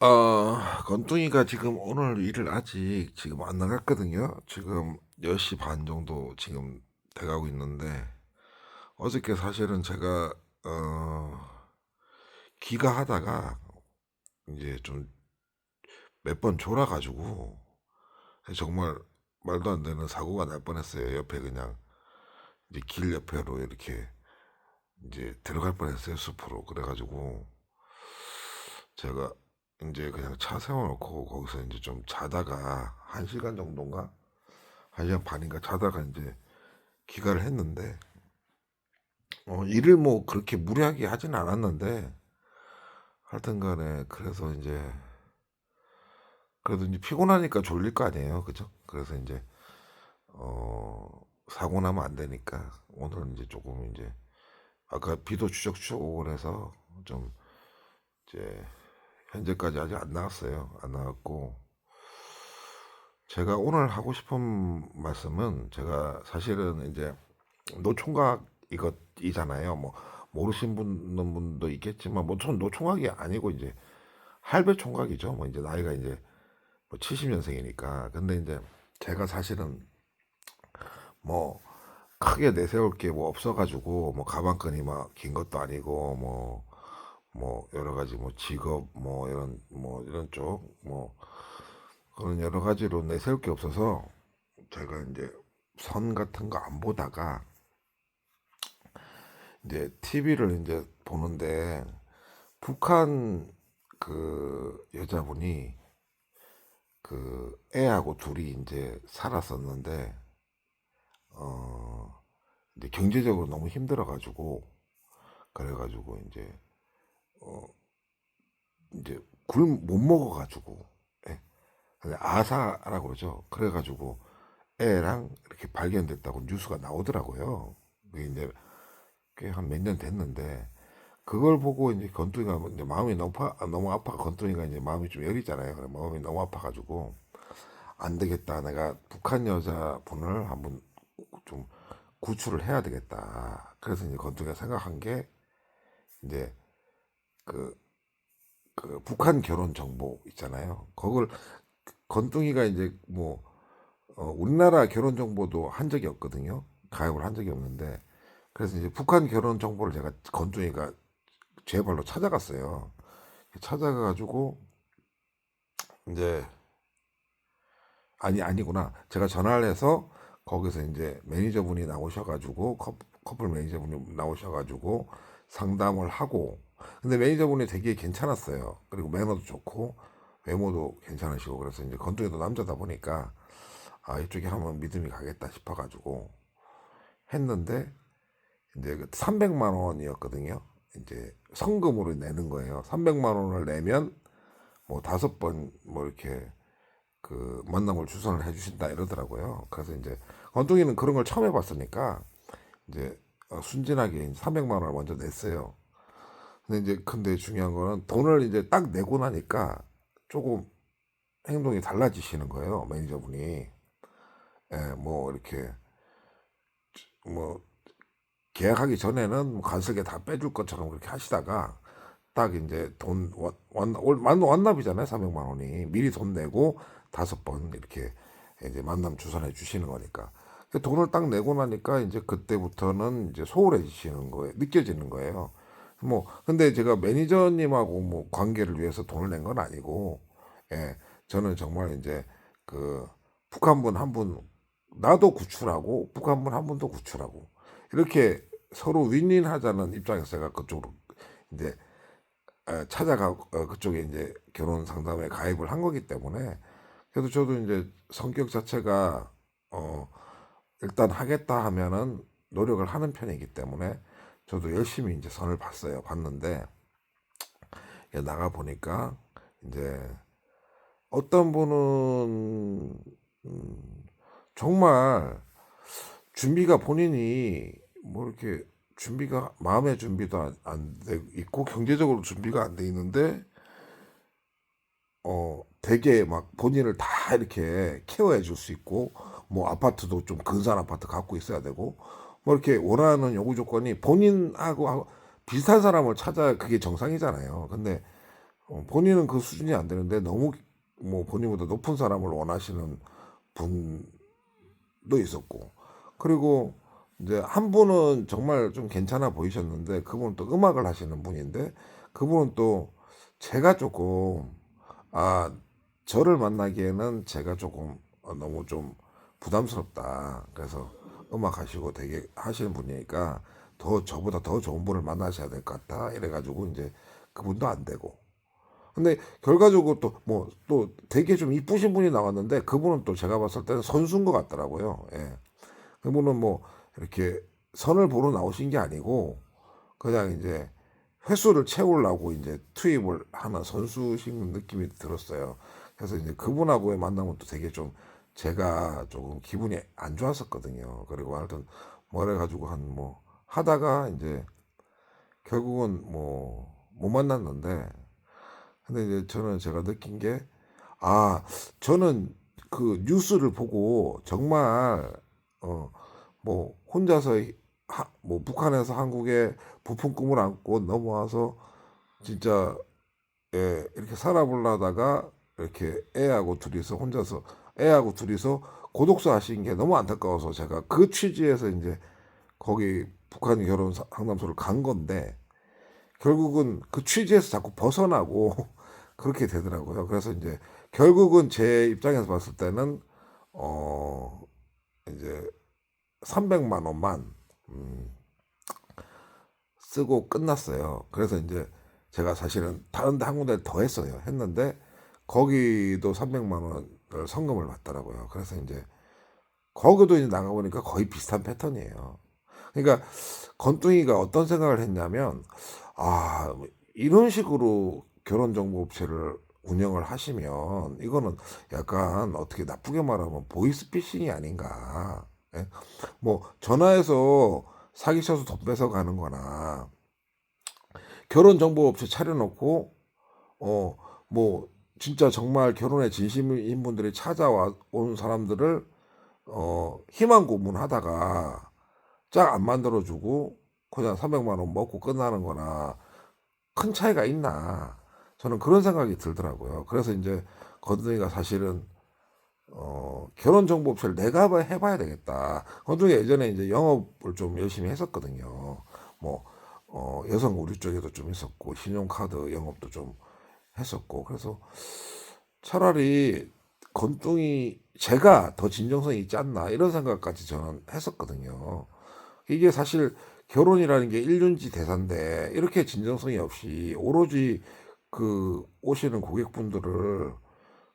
어, 건뚱이가 지금 오늘 일을 아직 지금 안 나갔거든요. 지금 10시 반 정도 지금 돼가고 있는데, 어저께 사실은 제가, 어, 귀가하다가 이제 좀 몇 번 졸아가지고, 정말 말도 안 되는 사고가 날 뻔했어요. 옆에 그냥, 이제 길 옆으로 이렇게 이제 들어갈 뻔했어요. 숲으로. 그래가지고, 제가 이제 그냥 차 세워놓고 거기서 이제 좀 자다가 한 시간 정도인가? 한 시간 반인가 자다가 이제 귀가를 했는데 어, 일을 뭐 그렇게 무리하게 하진 않았는데 하여튼간에 그래서 이제 그래도 이제 피곤하니까 졸릴 거 아니에요. 그죠? 그래서 이제 어 사고 나면 안 되니까 오늘은 이제 조금 이제 아까 비도 추적추적 오고 그래서 좀 이제 현재까지 아직 안 나왔어요. 안 나왔고 제가 오늘 하고 싶은 말씀은 제가 사실은 이제 노총각 이것이잖아요. 뭐 모르신 분는 분도 있겠지만 뭐전 노총각이 아니고 이제 할배 총각이죠. 뭐 이제 나이가 이제 뭐 70년생이니까. 근데 이제 제가 사실은 뭐 크게 내세울 게 뭐 없어가지고 뭐 가방끈이 막 긴 것도 아니고 뭐 뭐 여러 가지 뭐 직업 뭐 이런 뭐 이런 쪽 뭐 그런 여러 가지로 내세울 게 없어서 제가 이제 선 같은 거 안 보다가 이제 TV를 이제 보는데 북한 그 여자분이 그 애하고 둘이 이제 살았었는데 어 이제 경제적으로 너무 힘들어 가지고 그래 가지고 이제 어 이제 굴 못 먹어가지고 예. 아사라고 그러죠. 그래가지고 애랑 이렇게 발견됐다고 뉴스가 나오더라고요. 그게 이제 한몇 년 됐는데 그걸 보고 이제 건뚱이가 이제 마음이 너무 아파 너무 아파 건뚱이가 이제 마음이 좀 여리잖아요. 그래 마음이 너무 아파가지고 안 되겠다. 내가 북한 여자분을 한번 좀 구출을 해야 되겠다. 그래서 이제 건뚱이가 생각한 게 이제 그, 그 북한 결혼 정보 있잖아요. 그걸 건뚱이가 이제 뭐 어, 우리나라 결혼 정보도 한 적이 없거든요. 가입을 한 적이 없는데 그래서 이제 북한 결혼 정보를 제가 건뚱이가 제 발로 찾아갔어요. 찾아가가지고 이제 아니 아니구나. 제가 전화를 해서 거기서 이제 매니저분이 나오셔가지고 커- 커플 매니저분이 나오셔가지고 상담을 하고 근데 매니저분이 되게 괜찮았어요. 그리고 매너도 좋고 외모도 괜찮으시고 그래서 이제 건동이도 남자다 보니까 아 이쪽에 하면 믿음이 가겠다 싶어가지고 했는데 이제 그 300만 원이었거든요. 이제 성금으로 내는 거예요. 300만 원을 내면 뭐 다섯 번 뭐 이렇게 그 만남을 주선을 해주신다 이러더라고요. 그래서 이제 건동이는 그런 걸 처음 해봤으니까 이제 어, 순진하게 300만 원을 먼저 냈어요. 근데 이제 근데 중요한 거는 돈을 이제 딱 내고 나니까 조금 행동이 달라지시는 거예요 매니저분이. 예, 뭐 이렇게 뭐 계약하기 전에는 뭐 간섭게 다 빼줄 것처럼 그렇게 하시다가 딱 이제 돈 완, 완, 완, 완납이잖아요 300만 원이. 미리 돈 내고 다섯 번 이렇게 이제 만남 주선해 주시는 거니까. 그 돈을 딱 내고 나니까 이제 그때부터는 이제 소홀해지시는 거예요 느껴지는 거예요 뭐 근데 제가 매니저님하고 뭐 관계를 위해서 돈을 낸 건 아니고 예 저는 정말 이제 그 북한 분 한 분 나도 구출하고 북한 분 한 분도 구출하고 이렇게 서로 윈윈 하자는 입장에서 제가 그쪽으로 이제 에, 찾아가 어, 그쪽에 이제 결혼 상담에 가입을 한 거기 때문에 그래도 저도 이제 성격 자체가 어 일단 하겠다 하면은 노력을 하는 편이기 때문에 저도 열심히 이제 선을 봤어요. 봤는데 나가 보니까 이제 어떤 분은 음, 정말 준비가 본인이 뭐 이렇게 준비가 마음의 준비도 안돼 있고 경제적으로 준비가 안 돼 있는데 어 되게 막 본인을 다 이렇게 케어해 줄 수 있고 뭐 아파트도 좀 근사한 아파트 갖고 있어야 되고 뭐 이렇게 원하는 요구 조건이 본인하고 하고 비슷한 사람을 찾아야 그게 정상이잖아요. 근데 어, 본인은 그 수준이 안 되는데 너무 뭐 본인보다 높은 사람을 원하시는 분도 있었고 그리고 이제 한 분은 정말 좀 괜찮아 보이셨는데 그분은 또 음악을 하시는 분인데 그분은 또 제가 조금 아 저를 만나기에는 제가 조금 어, 너무 좀 부담스럽다. 그래서 음악 하시고 되게 하시는 분이니까 더 저보다 더 좋은 분을 만나셔야 될 것 같다. 이래가지고 이제 그분도 안 되고. 근데 결과적으로 또 뭐 또 되게 좀 이쁘신 분이 나왔는데 그분은 또 제가 봤을 때는 선수인 것 같더라고요. 예. 그분은 뭐 이렇게 선을 보러 나오신 게 아니고 그냥 이제 횟수를 채우려고 이제 투입을 하는 선수신 느낌이 들었어요. 그래서 이제 그분하고의 만남은 또 되게 좀 제가 조금 기분이 안 좋았었거든요. 그리고 하여튼 뭐래 가지고 한 뭐 하다가 이제 결국은 뭐 못 만났는데 근데 이제 저는 제가 느낀 게 아 저는 그 뉴스를 보고 정말 어 뭐 혼자서 하, 뭐 북한에서 한국에 부푼 꿈을 안고 넘어와서 진짜 예, 이렇게 살아보려다가 이렇게 애하고 둘이서 혼자서 애하고 둘이서 고독사 하신 게 너무 안타까워서 제가 그 취지에서 이제 거기 북한 결혼 사- 상담소를 간 건데 결국은 그 취지에서 자꾸 벗어나고 그렇게 되더라고요. 그래서 이제 결국은 제 입장에서 봤을 때는 어 이제 300만 원만 음, 쓰고 끝났어요. 그래서 이제 제가 사실은 다른 데 한 군데 더 했어요. 했는데 거기도 300만 원을 성금을 받더라고요. 그래서 이제 거기도 이제 나가보니까 거의 비슷한 패턴이에요. 그러니까 건뚱이가 어떤 생각을 했냐면 아 이런 식으로 결혼 정보 업체를 운영을 하시면 이거는 약간 어떻게 나쁘게 말하면 보이스피싱이 아닌가. 예? 뭐 전화해서 사기쳐서 돈 뺏어 가는 거나 결혼 정보 업체 차려놓고 어뭐 진짜 정말 결혼에 진심인 분들이 찾아와 온 사람들을 어 희망 고문하다가 짝 안 만들어주고 그냥 300만 원 먹고 끝나는 거나 큰 차이가 있나 저는 그런 생각이 들더라고요. 그래서 이제 건둥이가 사실은 어, 결혼 정보 업체를 내가 봐- 해봐야 되겠다. 건둥이 예전에 이제 영업을 좀 열심히 했었거든요. 뭐 어, 여성 의류 쪽에도 좀 있었고 신용카드 영업도 좀 했었고 그래서 차라리 건둥이 제가 더 진정성이 있지 않나 이런 생각까지 저는 했었거든요. 이게 사실 결혼이라는 게 일륜지 대사인데 이렇게 진정성이 없이 오로지 그 오시는 고객분들을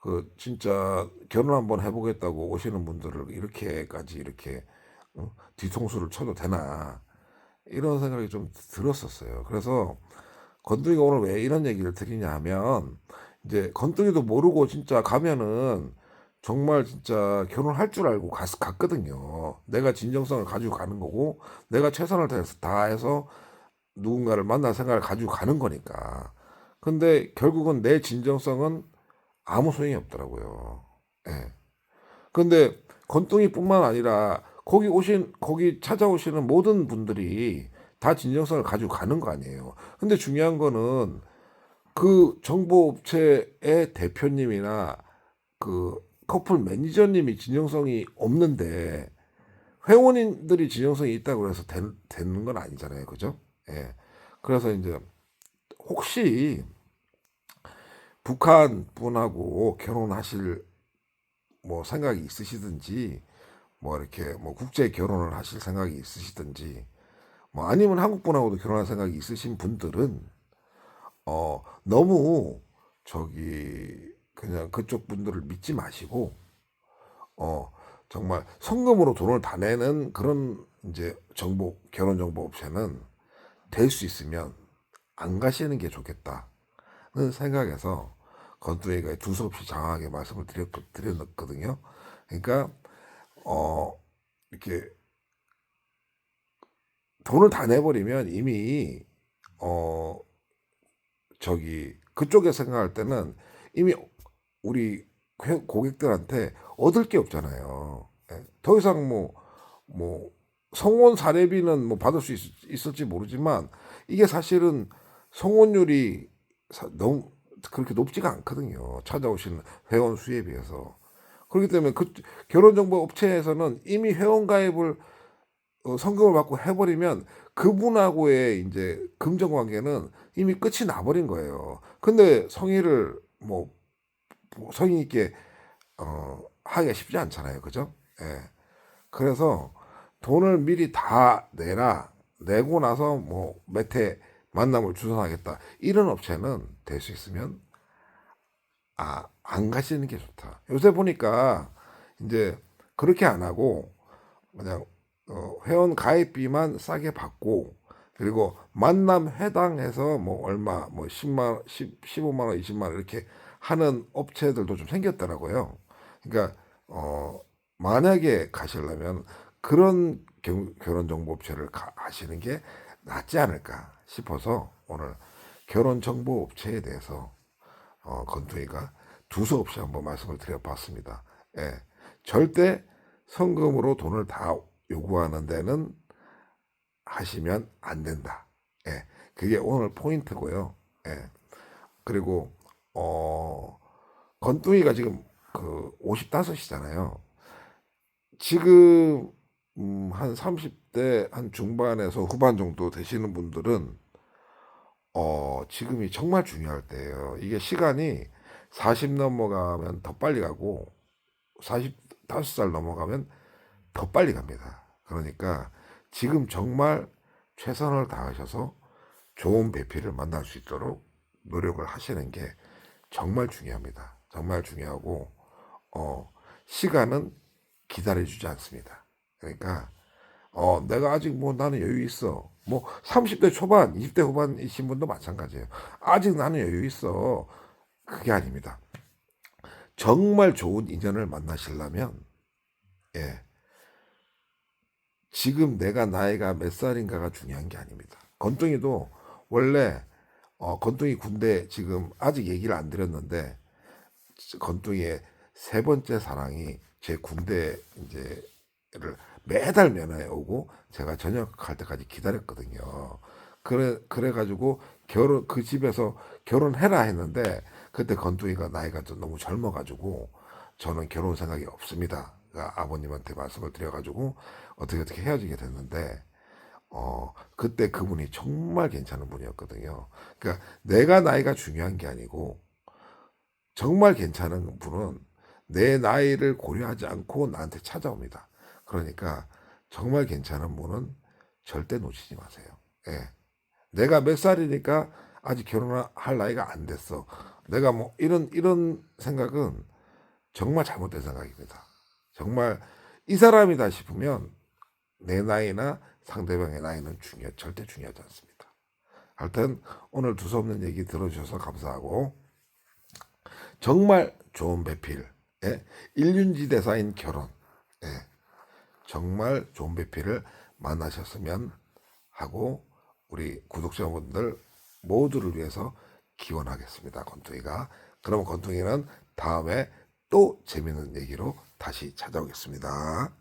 그 진짜 결혼 한번 해보겠다고 오시는 분들을 이렇게까지 이렇게 어? 뒤통수를 쳐도 되나 이런 생각이 좀 들었었어요. 그래서 건둥이가 오늘 왜 이런 얘기를 드리냐 하면 이제 건둥이도 모르고 진짜 가면은 정말 진짜 결혼할 줄 알고 갔, 갔거든요. 내가 진정성을 가지고 가는 거고 내가 최선을 다해서 다 해서 누군가를 만날 생각을 가지고 가는 거니까. 근데 결국은 내 진정성은 아무 소용이 없더라고요. 예. 근데 건뚱이뿐만 아니라 거기 오신 거기 찾아오시는 모든 분들이 다 진정성을 가지고 가는 거 아니에요. 근데 중요한 거는 그 정보업체의 대표님이나 그 커플 매니저님이 진정성이 없는데 회원님들이 진정성이 있다고 해서 된, 되는 건 아니잖아요. 그죠? 예. 그래서 이제 혹시 북한 분하고 결혼하실 뭐 생각이 있으시든지 뭐 이렇게 뭐 국제 결혼을 하실 생각이 있으시든지 뭐 아니면 한국 분하고도 결혼할 생각이 있으신 분들은 어 너무 저기 그냥 그쪽 분들을 믿지 마시고 어 정말 성금으로 돈을 다 내는 그런 이제 정보 결혼 정보 업체는 될 수 있으면 안 가시는 게 좋겠다는 생각에서 건두이가 두서없이 장하게 말씀을 드렸, 드렸거든요. 그러니까 어 이렇게 돈을 다 내버리면 이미 어 저기 그쪽에 생각할 때는 이미 우리 회- 고객들한테 얻을 게 없잖아요. 예. 더 이상 뭐, 뭐, 성원 사례비는 뭐 받을 수 있, 을지 모르지만 이게 사실은 성원율이 사- 너무 그렇게 높지가 않거든요. 찾아오시는 회원 수에 비해서. 그렇기 때문에 그 결혼정보 업체에서는 이미 회원 가입을 어, 성금을 받고 해버리면 그분하고의 이제 금전 관계는 이미 끝이 나버린 거예요. 근데 성의를 뭐, 뭐 성의 있게 어, 하기가 쉽지 않잖아요. 그죠? 예. 그래서 돈을 미리 다 내라. 내고 나서 뭐몇회 만남을 주선하겠다. 이런 업체는 될 수 있으면 아, 안 가시는 게 좋다. 요새 보니까 이제 그렇게 안 하고 그냥 어, 회원 가입비만 싸게 받고 그리고 만남 해당해서 뭐 얼마 뭐 10만 원, 10, 15만 원, 20만 원 이렇게 하는 업체들도 좀 생겼더라고요. 그러니까 어 만약에 가시려면 그런 겨- 결혼 정보 업체를 가, 하시는 게 낫지 않을까 싶어서 오늘 결혼 정보 업체에 대해서 어, 건투이가 두서없이 한번 말씀을 드려봤습니다. 예, 절대 성금으로 돈을 다 요구하는 데는 하시면 안 된다. 예, 그게 오늘 포인트고요. 예, 그리고 어, 건뚱이가 지금 그 55이잖아요. 지금 음, 한 30대 한 중반에서 후반 정도 되시는 분들은 어, 지금이 정말 중요할 때예요. 이게 시간이 40 넘어가면 더 빨리 가고 45살 넘어가면 더 빨리 갑니다. 그러니까 지금 정말 최선을 다하셔서 좋은 배필을 만날 수 있도록 노력을 하시는 게 정말 중요합니다. 정말 중요하고 어, 시간은 기다려주지 않습니다. 그러니까 어, 내가 아직 뭐 나는 여유 있어. 뭐 30대 초반, 20대 후반이신 분도 마찬가지예요. 아직 나는 여유 있어. 그게 아닙니다. 정말 좋은 인연을 만나시려면 예. 지금 내가 나이가 몇 살인가가 중요한 게 아닙니다. 건뚱이도 원래 어, 건뚱이 군대 지금 아직 얘기를 안 드렸는데 건뚱이의 세 번째 사랑이 제 군대 이제를 매달 면회에 오고 제가 전역할 때까지 기다렸거든요. 그래 그래 가지고 결혼 그 집에서 결혼해라 했는데 그때 건뚱이가 나이가 좀 너무 젊어 가지고 저는 결혼 생각이 없습니다. 아버님한테 말씀을 드려 가지고 어떻게 어떻게 헤어지게 됐는데 어, 그때 그분이 정말 괜찮은 분이었거든요. 그러니까 내가 나이가 중요한 게 아니고 정말 괜찮은 분은 내 나이를 고려하지 않고 나한테 찾아옵니다. 그러니까 정말 괜찮은 분은 절대 놓치지 마세요. 예. 내가 몇 살이니까 아직 결혼할 나이가 안 됐어. 내가 뭐 이런 이런 생각은 정말 잘못된 생각입니다. 정말 이 사람이다 싶으면 내 나이나 상대방의 나이는 중요 절대 중요하지 않습니다. 하여튼 오늘 두서없는 얘기 들어주셔서 감사하고 정말 좋은 배필, 예? 일륜지 대사인 결혼, 예? 정말 좋은 배필을 만나셨으면 하고 우리 구독자분들 모두를 위해서 기원하겠습니다. 건투이가 그럼 건투이는 다음에 또 재밌는 얘기로 다시 찾아오겠습니다.